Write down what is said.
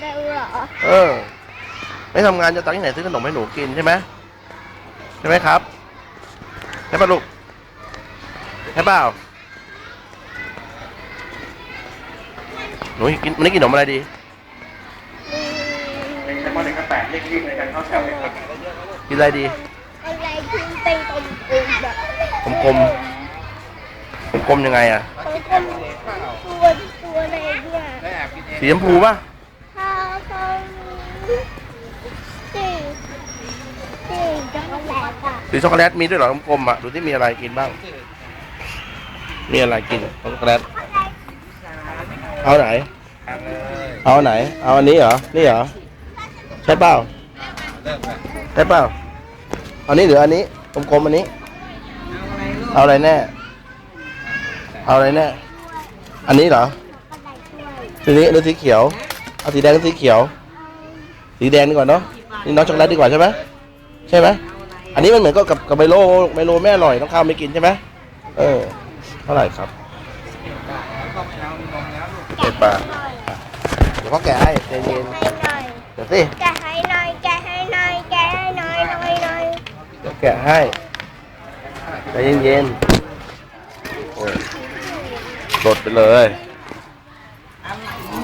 เร็วเหรอเออ ไม่ทำงานจะตังค์ที่ไหนซื้อขนมให้หนูกินใช่ไหมใช่ไหมครับใช่ป่ะลูกใช่เปล่าหนูกินมันได้กินขนมอะไรดีอืมเด็กชั้นมหนึ่งก็แปดรีบรีบในการเข้าแถวเลยครับกินอะไรดีอะไรที่เป็นกลมๆแบบกลมๆกลมๆยังไงอะกลมๆตัวตัวอะไรเนี่ยได้แอบกินเองสีชมพูป่ะถ้าเขา สีสีช็อกโกแลตอะสีช็อกโกแลตมีด้วยเหรอกลมๆอะดูที่มีอะไรกินบ้าง มีอะไรกินช็อกโกแลตเอาไหน เอาไหน เอาอันนี้เหรอ นี่เหรอ ใช่เปล่าใช่เปล่าอันนี้หรืออันนี้กลมๆอันนี้ เอาอะไรแน่ เอาอะไรแน่ อันนี้เหรอสีนี้หรือสีเขียว เอาสีแดงสีเขียว สีแดงดีกว่าเนาะนี่น้องช็อกโกแลตดีกว่าใช่ไหมใช่ไหมอันนี้มันเหมือนกับกับไมโลไมโลแม่อร่อยน้องข้าวไม่กินใช่ไหมเออเท่าไหร่ครับก็ไม่เอานมแล้วลูกเจ็ดบาทเดี๋ยวเขาแกะให้ใจเย็นให้หน่อยเดี๋ยวสิแกะให้หน่อยแกะให้หน่อยแกะให้หน่อยหน่อยหน่อยเดี๋ยวแกะให้ใจเย็นๆโอ้ยสดไปเลยไ